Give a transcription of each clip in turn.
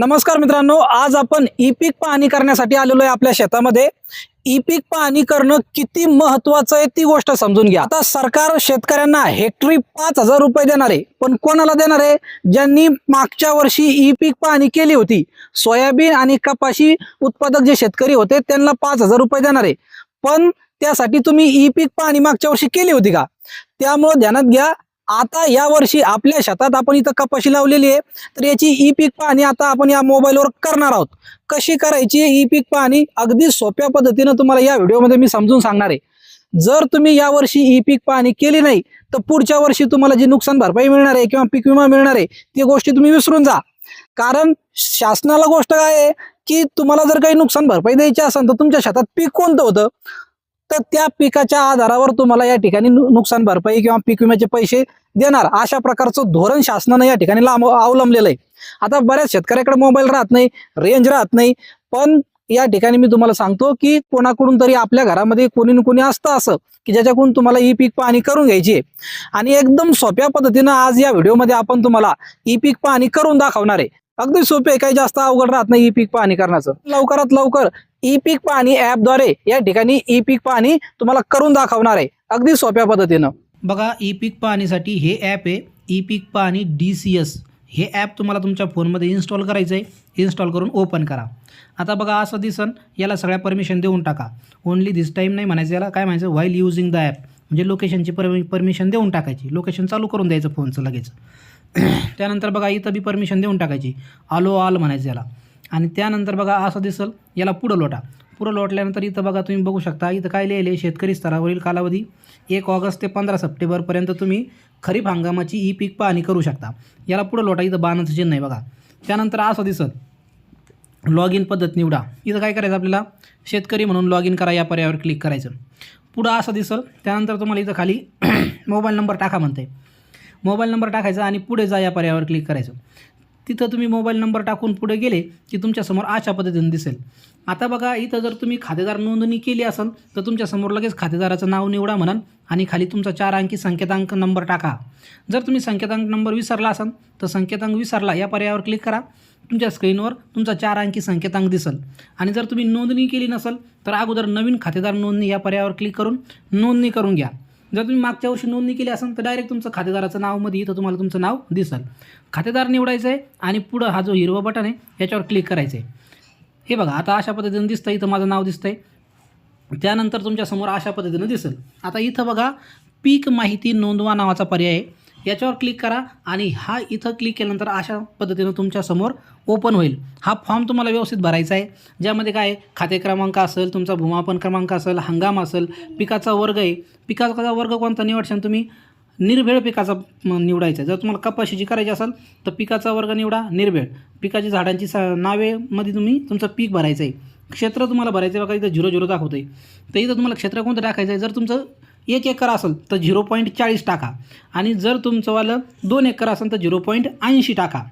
नमस्कार मित्रांनो आज आपण ई पीक पाहणी करण्यासाठी आलेलो आहे आपल्या शेतामध्ये. ई पीक पाहणी करणं किती महत्वाचं आहे ती गोष्ट समजून घ्या. आता सरकार शेतकऱ्यांना हेक्टरी पाच हजार रुपये देणार आहे. पण कोणाला देणार आहे? ज्यांनी मागच्या वर्षी ई पीक पाहणी केली होती. सोयाबीन आणि कपाशी उत्पादक जे शेतकरी होते त्यांना पाच हजार रुपये देणार आहे. पण त्यासाठी तुम्ही ई पीक पाहणी मागच्या वर्षी केली होती का? त्यामुळे ध्यानात घ्या. आता या वर्षी आपल्या शेतात आपण इथं कपाशी लावलेली आहे. तर याची ई पीक पाहणी आता आपण या मोबाईलवर करणार आहोत. कशी करायची ई पीक पाहणी? अगदी सोप्या पद्धतीनं तुम्हाला या व्हिडिओमध्ये मी समजून सांगणार आहे. जर तुम्ही या वर्षी ई पीक पाहणी केली नाही तर पुढच्या वर्षी तुम्हाला जी नुकसान भरपाई मिळणार आहे किंवा पीक विमा मिळणार आहे ती गोष्टी तुम्ही विसरून जा. कारण शासनाला गोष्ट काय आहे की तुम्हाला जर काही नुकसान भरपाई द्यायची असेल तर तुमच्या शेतात पीक कोणतं होतं? तर त्या पिकाच्या आधारावर तुम्हाला या ठिकाणी नुकसान भरपाई किंवा पीक विम्याचे पैसे देणार. अशा प्रकारचं धोरण शासनानं या ठिकाणी लांब अवलंबलेलं आहे. आता बऱ्याच शेतकऱ्याकडे मोबाईल राहत नाही रेंज राहत नाही पण या ठिकाणी मी तुम्हाला सांगतो की कोणाकडून तरी आपल्या घरामध्ये कोणी न कोणी असतं असं की ज्याच्याकडून तुम्हाला ई पीक पाहणी करून घ्यायची आहे. आणि एकदम सोप्या पद्धतीनं आज या व्हिडिओमध्ये आपण तुम्हाला ई पीक पाहणी करून दाखवणार आहे. अगदी सोपे आहे, काही जास्त अवघड राहत नाही ई पीक पाहणी करण्याचं. लवकरात लवकर ई पीक पाहणी ॲपद्वारे या ठिकाणी ई पीक पाहणी तुम्हाला करून दाखवणार आहे. अगदी सोप्या पद्धतीनं. बघा ई पीक पाहणीसाठी हे ॲप आहे. ई पीक पाहणी डी सी एस हे ॲप तुम्हाला तुमच्या फोनमध्ये इन्स्टॉल करायचं आहे. इन्स्टॉल करून ओपन करा. आता बघा असं दिसन याला सगळ्या परमिशन देऊन टाका. ओनली दिस टाईम नाही म्हणायचं याला. काय म्हणायचं? व्हाईल युझिंग द ॲप म्हणजे लोकेशनची परमि परमिशन देऊन टाकायची. लोकेशन चालू करून द्यायचं फोनचं लगेच. त्यानंतर बघा इथं बी परमिशन देऊन टाकायची. आलो आल म्हणायचं याला. आणि त्यानंतर बघा असं दिसल याला पुढं लोटा. पुढं लोटल्यानंतर इथं बघा तुम्ही बघू शकता इथं काय लिहिले शेतकरी स्तरावरील कालावधी एक ऑगस्ट ते पंधरा सप्टेंबरपर्यंत तुम्ही खरीप हंगामाची ई पीक पाहणी करू शकता. याला पुढं लोटा इथं बाणाचं चिन्ह आहे बघा. त्यानंतर असं दिसत लॉग इन पद्धत निवडा. इथं काय करायचं आपल्याला? शेतकरी म्हणून लॉग इन करा या पर्यायावर क्लिक करायचं. पुढं असं दिसल त्यानंतर तुम्हाला इथं खाली मोबाईल नंबर टाका म्हणते मोबाईल नंबर टाकायचा आणि पुढे जा या पर्यायावर क्लिक करायचं. तिथं तुम्ही मोबाईल नंबर टाकून पुढे गेले की तुमच्यासमोर अशा पद्धतीने दिसेल. आता बघा इथं जर तुम्ही खातेदार नोंदणी केली असेल तर तुमच्यासमोर लगेच खातेदाराचं नाव निवडा म्हणाल आणि खाली तुमचा चार अंकी संकेतांक नंबर टाका. जर तुम्ही संकेतांक नंबर विसरला असाल तर संकेतांक विसरला या पर्यायावर क्लिक करा. तुमच्या स्क्रीनवर तुमचा चार अंकी संकेतांक दिसेल. आणि जर तुम्ही नोंदणी केली नसेल तर अगोदर नवीन खातेदार नोंदणी या पर्यायावर क्लिक करून नोंदणी करून घ्या. जर तुम्ही मागच्या वर्षी नोंदणी केली असेल तर डायरेक्ट तुमचं खातेदाराचं नावमध्ये इथं तुम्हाला तुमचं नाव दिसेल. खातेदार निवडायचं आहे आणि पुढं हा जो हिरवा बटन आहे याच्यावर क्लिक करायचं आहे हे बघा आता अशा पद्धतीनं दिसतं इथं माझं नाव दिसतंय. त्यानंतर तुमच्यासमोर अशा पद्धतीनं दिसेल. आता इथं बघा पीक माहिती नोंदवा नावाचा पर्याय आहे. याच्यावर क्लिक करा आणि हा इथं क्लिक केल्यानंतर अशा पद्धतीनं तुमच्यासमोर ओपन होईल. हा फॉर्म तुम्हाला व्यवस्थित भरायचा आहे. ज्यामध्ये काय आहे, खाते क्रमांक असेल तुमचा भूमापन क्रमांक असेल हंगाम असेल पिकाचा वर्ग आहे. पिकाचा वर्ग कोणता? निवडशान तुम्ही निर्भेळ पिकाचा निवडायचा आहे. जर तुम्हाला कपाशीची करायची असेल तर पिकाचा वर्ग निवडा निर्भेळ. पिकाची झाडांची सा नावेमध्ये तुम्ही तुमचं पीक भरायचं आहे. क्षेत्र तुम्हाला भरायचं आहे बघा इथं झिरो झिरो दाखवतं आहे तर इथं तुम्हाला क्षेत्र कोणतं टाकायचं आहे? जर तुमचं एक एकर असेल तर झिरो पॉईंट चाळीस टाका. आणि जर तुमचंवालं दोन एकर असेल तर झिरो पॉईंट ऐंशी टाका.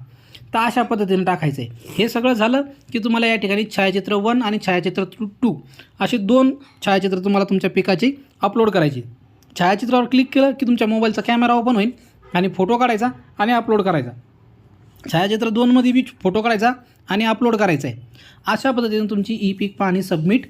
तर अशा पद्धतीने टाकायचं आहे हे सगळं झालं की तुम्हाला या ठिकाणी छायाचित्र वन आणि छायाचित्र टू असे दोन छायाचित्र तुम्हाला तुमच्या पिकाची अपलोड करायची. छायाचित्रावर क्लिक केलं की तुमच्या मोबाईलचा कॅमेरा ओपन होईल आणि फोटो काढायचा आणि अपलोड करायचा. छायाचित्र दोनमध्ये बी फोटो काढायचा आणि अपलोड करायचा आहे अशा पद्धतीने तुमची ई पीक पाहणी सबमिट